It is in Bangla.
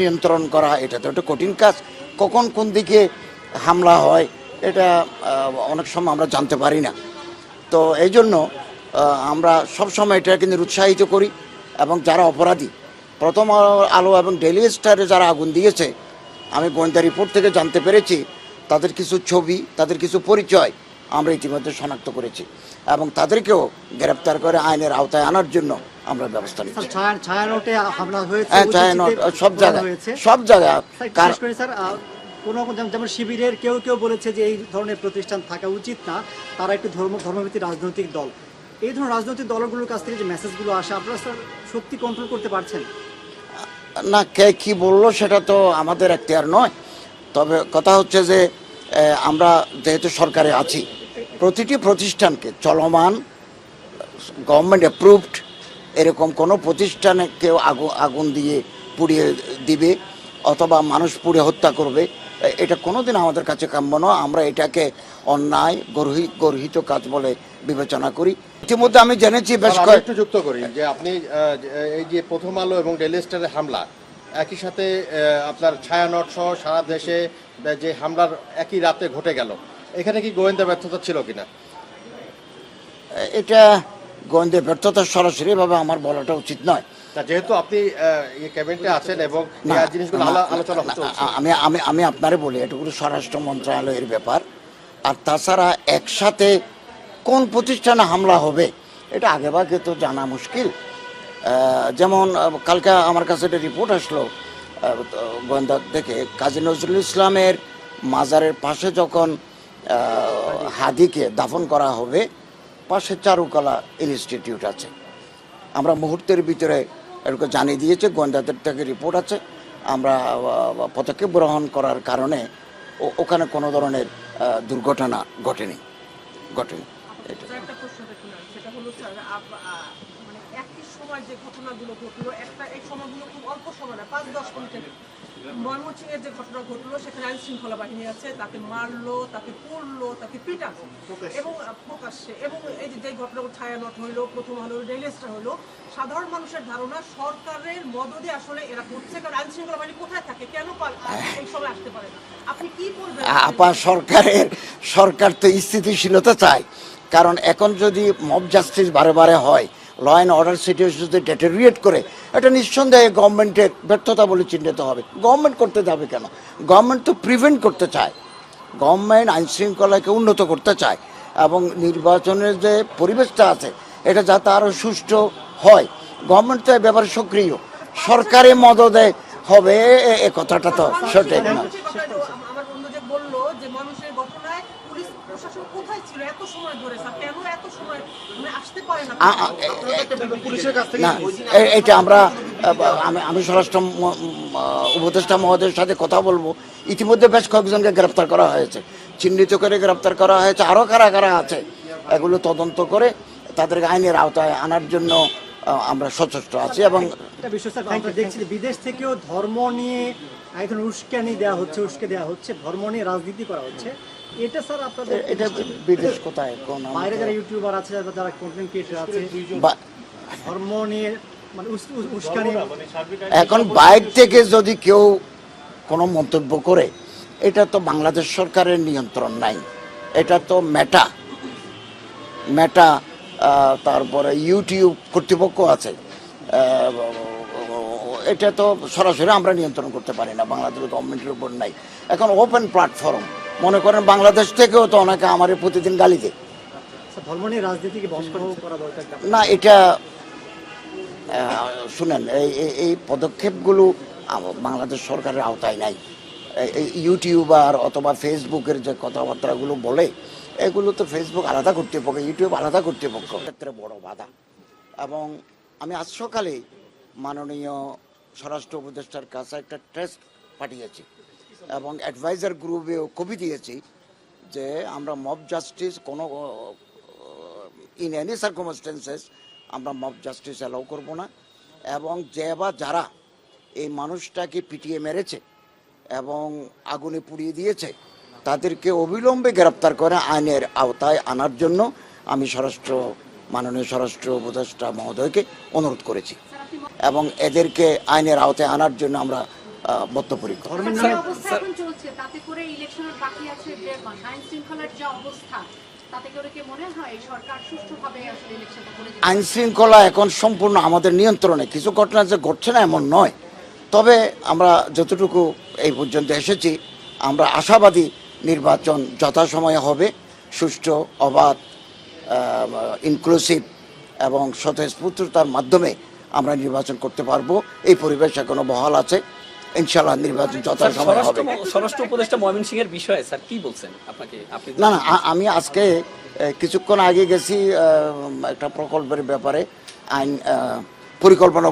নিয়ন্ত্রণ করা, এটা তো একটা কঠিন কাজ। কখন কোন দিকে হামলা হয়, এটা অনেক সময় আমরা জানতে পারি না। তো এই জন্য আমরা সবসময় এটাকে নিরুৎসাহিত করি এবং যারা অপরাধী, প্রথম আলো এবং ডেলি স্টারে যারা আগুন দিয়েছে, আমি গোয়েন্দা রিপোর্ট থেকে জানতে পেরেছি, তাদের কিছু ছবি, তাদের কিছু পরিচয় আমরা ইতিমধ্যে শনাক্ত করেছি। এবং তাদেরকেও গ্রেপ্তার করে আইনের আওতায় আনার জন্য আমরা ব্যবস্থা নিচ্ছি। হ্যাঁ সব জায়গায় হয়েছে। সব জায়গায় স্যার, করে স্যার কোনো যেমন- যেমন শিবিরের কেউ কেউ বলেছে যে এই ধরনের প্রতিষ্ঠান থাকা উচিত না তারা একটি ধর্ম ধর্মভিত্তিক রাজনৈতিক দল। এই ধরনের রাজনৈতিক দলগুলোর কাছ থেকে যে মেসেজগুলো আসে আপনারা স্যার সত্যি কন্ট্রোল করতে পারছেন? না কে কি বলল সেটা তো আমাদের এখতিয়ার নয়। তবে কথা হচ্ছে যে আমরা যেহেতু সরকারে আছি প্রতিটি প্রতিষ্ঠানকে চলমান গভর্নমেন্ট অ্যাপ্রুভড এরকম কোনো প্রতিষ্ঠানে কেউ আগুন আগুন দিয়ে পুড়িয়ে দিবে অথবা মানুষ পুড়ে হত্যা করবে এটা কোনোদিন আমাদের কাছে কাম্য নয়। আমরা এটাকে অন্যায় গর্হি- গর্হিত কাজ বলে বিবেচনা করি। ইতিমধ্যে আমি জেনেছি বেশ স্যার, আমি কয়েক একটু যুক্ত করি যে আপনি এই যে প্রথম আলো এবং ডেলি স্টারের হামলা একই সাথে আপনার ছায়ানট সহ সারা দেশে যে হামলার একই রাতে ঘটে গেল। এখানে কি গোয়েন্দা ব্যর্থতা ছিল কিনা? এটা গোয়েন্দা ব্যর্থতা সরাসরি ভাবে আমার বলাটা উচিত নয়। তা যেহেতু আপনি ক্যাবিনেটে আছেন এবং জিনিসগুলো আলোচনা আমি আমি আমি আপনারে বলি এটুকু স্বরাষ্ট্র মন্ত্রণালয়ের ব্যাপার। আর তাছাড়া একসাথে কোন প্রতিষ্ঠানে হামলা হবে এটা আগে ভাগে তো জানা মুশকিল। যেমন কালকে আমার কাছে একটা রিপোর্ট আসলো গোয়েন্দা থেকে কাজী নজরুল ইসলামের মাজারের পাশে যখন হাদিকে দাফন করা হবে। পাশে চারুকলা ইনস্টিটিউট আছে। আমরা মুহূর্তের ভিতরে এরকম জানিয়ে দিয়েছে গোয়েন্দাদের থেকে রিপোর্ট আছে। আমরা পদক্ষেপ গ্রহণ করার কারণে ওখানে কোনো ধরনের দুর্ঘটনা ঘটেনি। ঘটেনি। একটা মানে সময় যে ঘটনাগুলো ঘটলো, একটা, এই সময়গুলো খুব অল্প সময় না, পাঁচ, দশ মিনিটের। ময়মনসিংহের যে ঘটনা ঘটলো সেখানে আইন শৃঙ্খলা বাহিনী আছে তাকে মারলো তাকে পড়ল তাকে পিটালো। এবং প্রকাশ্যে। এবং এই যে ঘটনাগুলো ছায়ানট হইল প্রথম হলো রেলেস্টার হলো সাধারণ মানুষের ধারণা সরকারের মদদে আসলে এরা করছে কারণ আইন শৃঙ্খলা বাহিনী কোথায় থাকে? কেন এই সময় আসতে পারে না? আপনি কি বলবেন আপা সরকারের সরকার তো স্থিতিশীলতা চায় কারণ এখন যদি মব জাস্টিস বারে বারে হয় ল অ্যান্ড অর্ডার সিচুয়েশন যদি ডেটেরিয়েট করে, এটা নিঃসন্দেহে গভর্নমেন্টের ব্যর্থতা বলে চিহ্নিত হবে। গভর্নমেন্ট করতে যাবে কেন? গভর্নমেন্ট তো প্রিভেন্ট করতে চায়। গভর্নমেন্ট আইন শৃঙ্খলাকে উন্নত করতে চায় এবং নির্বাচনের যে পরিবেশটা আছে, এটা যাতে আরও সুষ্ঠু হয়। গভর্নমেন্ট তো এ ব্যাপারে সক্রিয়। সরকারি মদদে হবে, এ কথাটা তো সঠিক না যে কথাটা আমার বন্ধু যে বলল যে মানুষের ঘটনায় পুলিশ প্রশাসন কোথায় ছিল? এত সময় ধরে কেন এত সময় মানে আসতে পারে না? এটা আমরা আমি আমি স্বরাষ্ট্র উপদেষ্টা মহোদয়ের সাথে কথা বলব। ইতিমধ্যে বেশ কয়েকজনকে গ্রেপ্তার করা হয়েছে। চিহ্নিত করে গ্রেপ্তার করা হয়েছে। আরও কারা কারা আছে এগুলো তদন্ত করে তাদেরকে আইনের আওতায় আনার জন্য আমরা সচেষ্ট আছি এবং দেখছি যে বিদেশ থেকেও ধর্ম নিয়ে এক ধরনের উস্কানি দেওয়া হচ্ছে উস্কে দেওয়া হচ্ছে ধর্ম নিয়ে রাজনীতি করা হচ্ছে। এটা স্যার আপনাদের এটা বিদেশ কোথায়? কোন বাইরে যারা ইউটিউবার আছে যারা কন্টেন্ট ক্রিয়েটার আছে ধর্ম নিয়ে মানে এখন বাইর থেকে যদি কেউ কোনো মন্তব্য করে এটা তো বাংলাদেশ সরকারের নিয়ন্ত্রণ নাই। এটা তো মেটা মেটা তারপরে ইউটিউব কর্তৃপক্ষ আছে। এটা তো সরাসরি আমরা নিয়ন্ত্রণ করতে পারি না। বাংলাদেশ গভর্নমেন্টের উপর নাই। এখন ওপেন প্ল্যাটফর্ম মনে করেন বাংলাদেশ থেকেও তো অনেকে আমার প্রতিদিন গালি দেয় করা দরকার না এটা শুনেন এই পদক্ষেপগুলো বাংলাদেশ সরকারের আওতায় নাই। ইউটিউবার অথবা ফেসবুকের যে কথাবার্তাগুলো বলে এগুলো তো ফেসবুক আলাদা কর্তৃপক্ষ ইউটিউব আলাদা কর্তৃপক্ষ। ক্ষেত্রে বড় বাধা। এবং আমি আজ সকালে মাননীয় স্বরাষ্ট্র উপদেষ্টার কাছে একটা টেস্ট পাঠিয়েছি। এবং অ্যাডভাইজার গ্রুপেও কবি দিয়েছি যে আমরা মব জাস্টিস কোনো ইন এনি সার্কমস্টেন্সেস আমরা মব জাস্টিস অ্যালাউ করব না। এবং যে বা যারা এই মানুষটাকে পিটিয়ে মেরেছে এবং আগুনে পুড়িয়ে দিয়েছে, তাদেরকে অবিলম্বে গ্রেপ্তার করে আইনের আওতায় আনার জন্য আমি স্বরাষ্ট্র, মাননীয় স্বরাষ্ট্র উপদেষ্টা মহোদয়কে অনুরোধ করেছি। এবং এদেরকে আইনের আওতায় আনার জন্য আমরা বদ্ধপরিকর। ধর্মের যে নামে অবস্থা এখন চলছে তাতে করে ইলেকশনের বাকি আছে দেড় মাস আইন শৃঙ্খলার যে অবস্থা তাতে করে কি মনে হয় এই সরকার সুষ্ঠুভাবে আসলে ইলেকশনটা করে দিতে আইন শৃঙ্খলা এখন সম্পূর্ণ আমাদের নিয়ন্ত্রণে। কিছু ঘটনা যে ঘটছে না এমন নয়। তবে আমরা যতটুকু এই পর্যন্ত এসেছি আমরা আশাবাদী নির্বাচন যথাসময়ে হবে। সুষ্ঠু অবাধ ইনক্লুসিভ এবং স্বতঃস্ফূর্ততার মাধ্যমে আমরা নির্বাচন করতে পারব। এই পরিবেশ এখনও বহাল আছে। ইনশাল্লাহ নির্বাচন যথাসময় স্বরাষ্ট্র হবে। স্বরাষ্ট্র উপদেষ্টা ময়মন সিং এর বিষয়ে স্যার কি বলছেন আপনাকে? আপনি না না আমি আজকে কিছুক্ষণ আগে গেছি আহ, একটা প্রকল্পের ব্যাপারে আইন আহ, পরিকল্পনা